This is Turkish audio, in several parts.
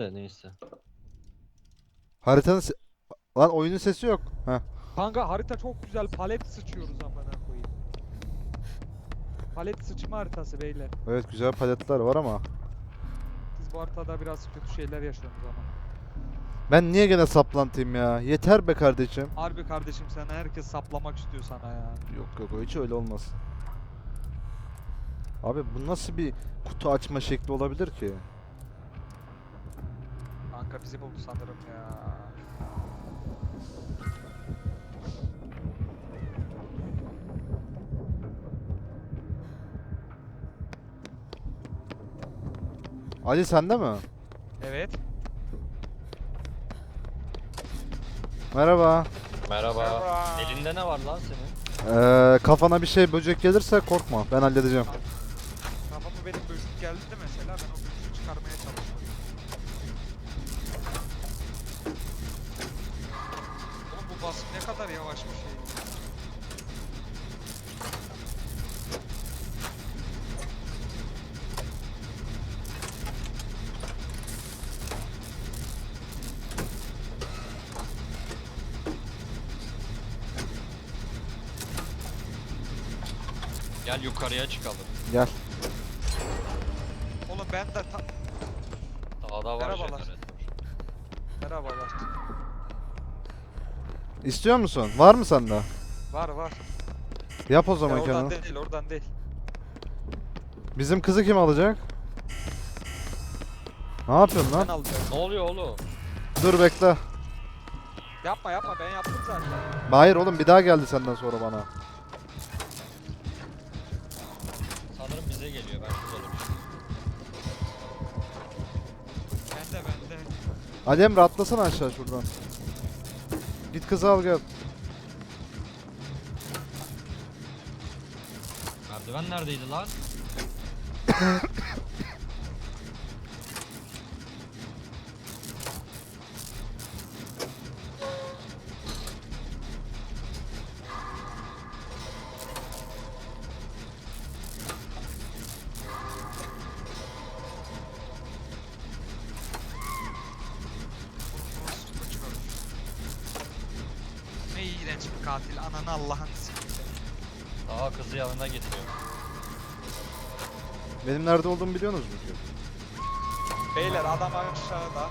de neyse. Haritanın se- Lan oyunun sesi yok. Heh. Kanka harita çok güzel. Palet sıçıyoruz amına koyayım. Palet sıçma haritası beyler. Evet güzel paletler var ama. Biz bu haritada biraz kötü şeyler yaşıyoruz ama. Ben niye gene saplantıyım ya? Yeter be kardeşim. Harbi kardeşim sana herkes saplamak istiyor sana ya. Yok yok o hiç öyle olmaz. Abi bu nasıl bir kutu açma şekli olabilir ki? Kanka bizi buldu sanırım ya. Ali sende mi? Evet. Merhaba. Merhaba. Merhaba. Elinde ne var lan senin? Ee, kafana bir şey böcek gelirse korkma. Ben halledeceğim. Kadar yavaş bir şey. Gel yukarıya çıkalım. Gel. Oğlum ben de ta... Dağda var Merhabalar. jeneratör. Merhabalar. İstiyor musun? Var mı sende? Var var. Yap o Ya zaman oradan Kenan. değil oradan değil. Bizim kızı kim alacak? Ne yapıyorsun Ben lan? alacağım. Ne oluyor oğlum? Dur bekle. Yapma yapma ben yaptım zaten. Hayır oğlum bir daha geldi senden sonra bana. Sanırım bize geliyor. Ben şurada durayım. Bende bende. Ali Emre atlasana aşağı şuradan. Git kızı al gel. Merdiven neredeydi lan? Ananı Allah'ın. Daha kızı yanına getiriyor. Benim nerede olduğumu biliyorsunuz mu? Beyler adam aşağıda.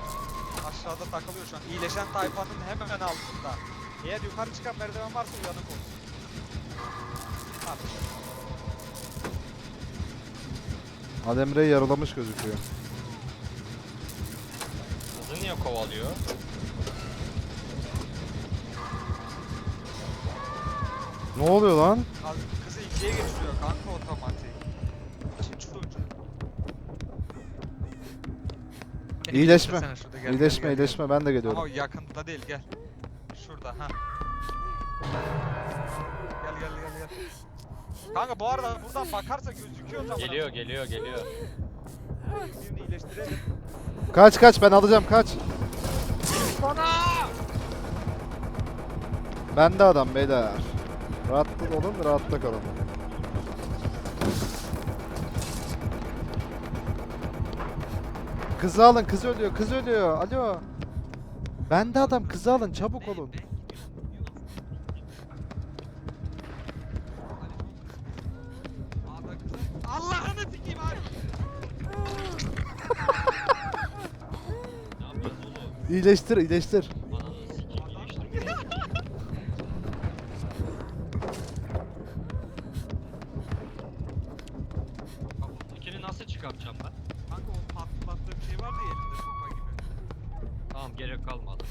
Aşağıda takılıyor şu an. İyileşen tayfanın hemen altında. Eğer yukarı çıkan merdiven varsa uyanık ol. Abi. Ali Emre'yi yaralamış gözüküyor. Kızı niye kovalıyor? Ne oluyor lan? Kız- Kızı ikiye geçiriyor kanka otomatik. İkinci çocuğu. İyileşme. şurada, gel, iyileşme gel, gel, iyileşme ben de Gel. geliyorum. Ama yakında değil gel. Şurada ha. Gel gel gel gel. Kanka bu arada buradan bakarsa gözüküyor zaman. Geliyor geliyor geliyor. Birini iyileştirelim. Kaç kaç ben alacağım kaç. Bende adam beyler. Rahatlı olun rahatta kalın. Kızı alın kız ölüyor kız ölüyor alo. Bende adam kızı alın çabuk olun. Allah'ını sikeyim abi. İyileştir iyileştir. Ananı sikeyim iyileştirme. Kaputtakini nasıl çıkartacağım ben? Kanka o patlattığı bir şey vardı ya elinde sopa gibi. Tamam gerek kalmadı.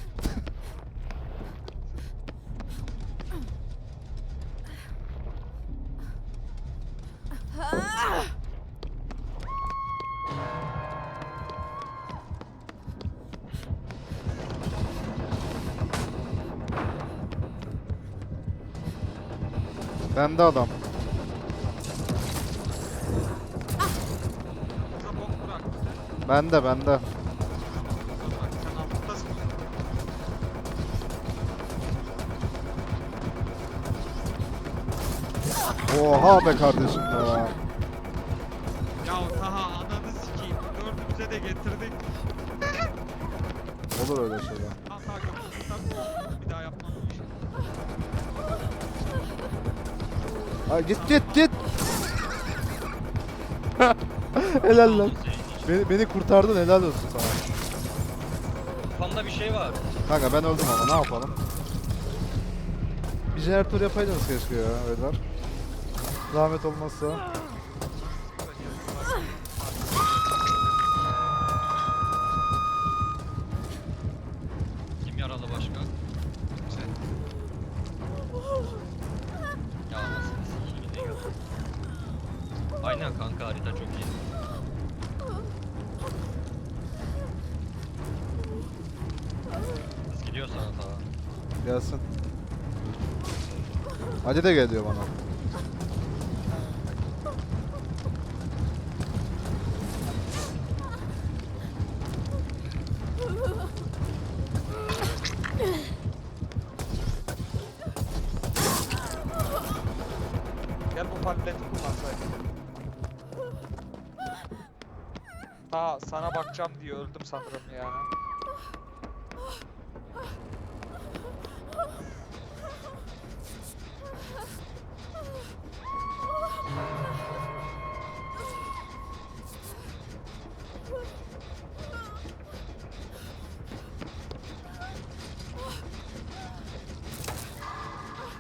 Bende adam. Bende bende. Oha be kardeşim be. Ya Taha ananı sikeyim. Dördümüze de getirdik. Olur öyle şeyler. Tamam tamam gördüm. Bir daha yapmam. Ay git git git. helal lan. Beni, beni kurtardın helal olsun sana. Kafamda bir şey var. Kanka ben öldüm ama ne yapalım? Bir jeneratör yapaydınız keşke ya beyler. Zahmet olmazsa. Kim yaralı başka? Sen. Ya anasını sikeyim yine geldi. Aynen kanka harita çok iyi. Kız gidiyor sana daha. Gelsin. Hadi de geliyor bana. Ha sana bakacağım diye öldüm sanırım ya.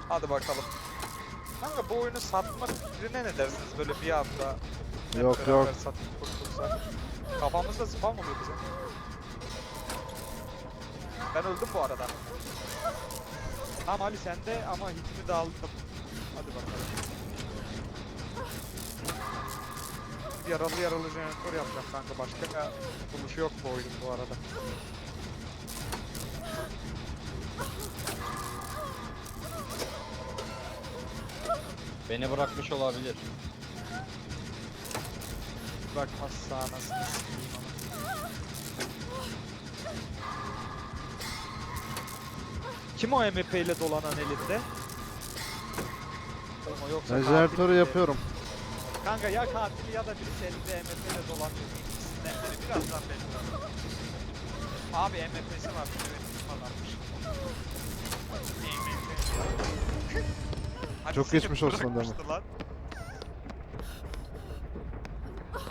Hadi bakalım. Kanka bu oyunu satma fikrine ne dersiniz böyle bir anda? Yok, yok. Satıp kurtulsak. Kafamızda spam oluyor bizim. Ben öldüm bu arada. Tamam Ali sende ama hitimi de aldım. Hadi bakalım. Yaralı yaralı jeneratör yapacağım kanka. Başka buluşu yok bu oyunun bu arada. Beni bırakmış olabilir. Bırakmazsa anasını sikeyim ama. Kim o MP ile dolanan elinde? O yoksa katil yapıyorum. Kanka ya katil ya da birisi elinde MP ile dolanıyor. İkisinden biri birazdan belli. Abi MP'si var. Evet. Hadi Çok geçmiş olsun adamı. bırakmıştı lan.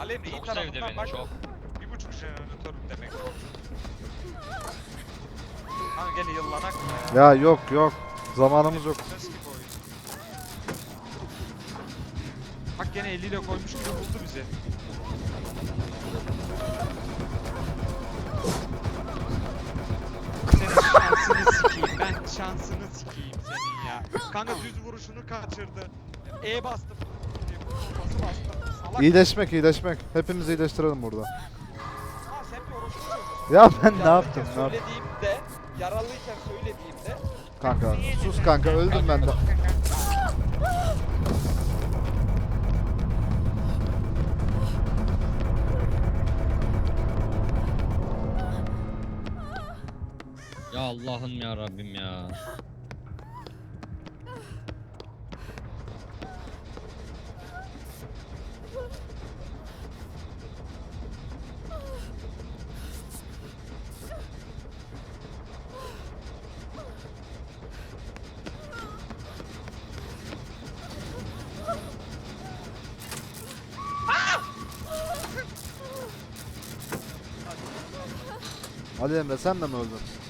Alem iyi Çok sevdi tarafından beni bak. çok. Bir buçuk jeneratör demek o. Kanka gene yıllanak mı ya? Ya yok yok. Zamanımız yok. Ses gibi oyun. Bak gene eliyle koymuş gibi buldu bizi. Senin şansını sikeyim. Ben şansını sikeyim senin ya. Kanka düz vuruşunu kaçırdı. E bastım. Bası bastım. İyileşmek iyileşmek. Hepimiz iyileştirelim burada. Ha sen bir orospu çocuğusun. Ya ben ne Yaralıyken yaptım ne yaptım? Söylediğimde, yaralıyken söylediğimde Kanka sus kanka öldüm ben de. Ya Allah'ım ya Rabbim ya. Ali Emre sen de mi öldün?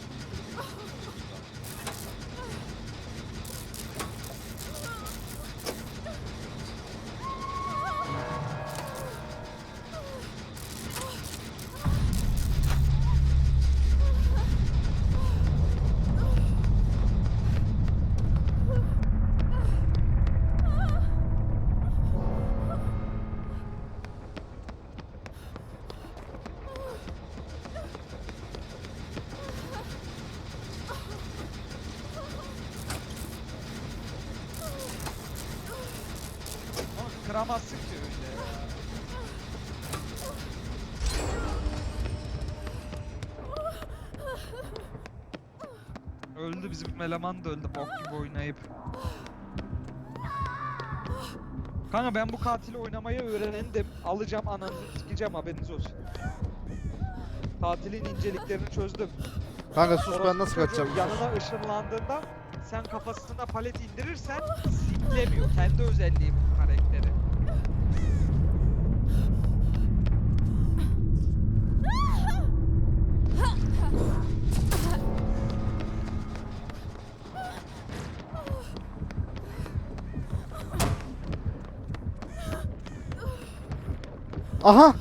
Ama kıramazsın ki öyle. Öldü bizim eleman da öldü bok gibi oynayıp. Kanka ben bu katili oynamayı öğrendim. Alacağım ananızı sikeceğim haberiniz olsun. Katilin inceliklerini çözdüm. Kanka sus ben nasıl kaçacağım? Yanına ışınlandığında sen kafasına palet indirirsen siklemiyor. Kendi özelliği bu Aha!